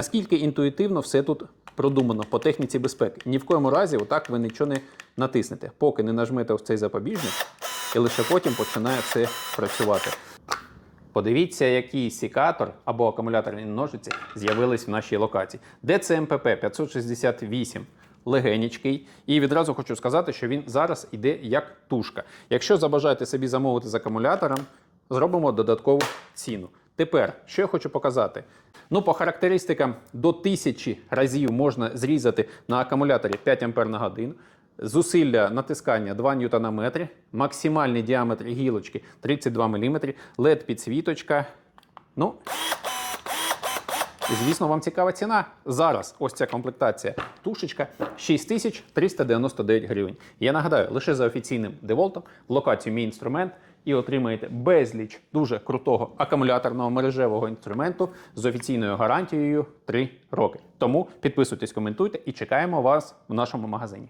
Наскільки інтуїтивно все тут продумано по техніці безпеки. Ні в коєму разі отак ви нічого не натиснете, поки не нажмете ось цей запобіжник, і лише потім починає все працювати. Подивіться, який сікатор або акумуляторні ножиці з'явились в нашій локації. ДЦМПП 568 легенічкий. І відразу хочу сказати, що він зараз іде як тушка. Якщо забажаєте собі замовити з акумулятором, зробимо додаткову ціну. Тепер, що я хочу показати? Ну, по характеристикам до 1000 разів можна зрізати на акумуляторі 5 А на годину. Зусилля натискання 2 Нм, максимальний діаметр гілочки 32 мм, LED підсвіточка. Ну, звісно, вам цікава ціна. Зараз ось ця комплектація тушечка 6399 гривень. Я нагадаю, лише за офіційним деволтом локацію мій інструмент і отримаєте безліч дуже крутого акумуляторного мережевого інструменту з офіційною гарантією 3 роки. Тому підписуйтесь, коментуйте і чекаємо вас в нашому магазині.